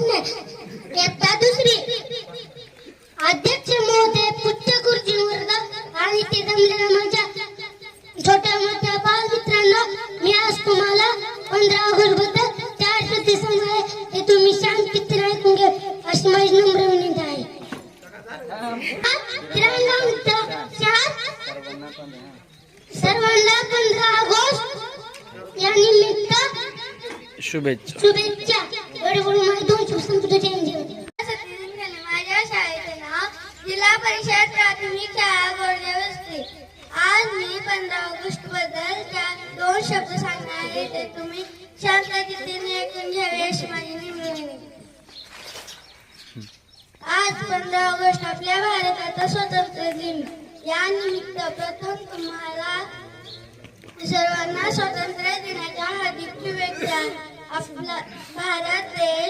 नाही. एकदा दुसरी. अध्यक्ष महोदय पुच्छ गुरुजी वर्ग आणि ते जमलेल्या माझ्या छोट्या मोठ्या बालमित्रांनो मी आज तुम्हाला पंधरा ऑगस्टबद्दल चार शब्द सांगणार आहे. ते तुम्ही शांतपणे ऐकून घ्या. अशी माझी नम्र विनंती आहे. हा, तिरंगा सर्वांना पंधरा ऑगस्ट या निमित्त शुभेच्छा. शुभेच्छा. एवढे बोलून मला दोन शब्द सांगतो तुझ्या माझ्या शाळेचे नाव. जिल्हा परिषद प्राथमिक शाळा बोर्डेवस्ती आज मी पंधरा ऑगस्टबद्दल चार- दोन शब्द सांगणार आहे ते तुम्ही शांततेने ऐकून घ्यावे अशी माझी निम्न आज पंधरा ऑगस्ट आपल्या भारताचा स्वतंत्र दिन. या निमित्त प्रथम तुम्हाला सर्वांना स्वातंत्र्य दिनाच्या आपला भारत देश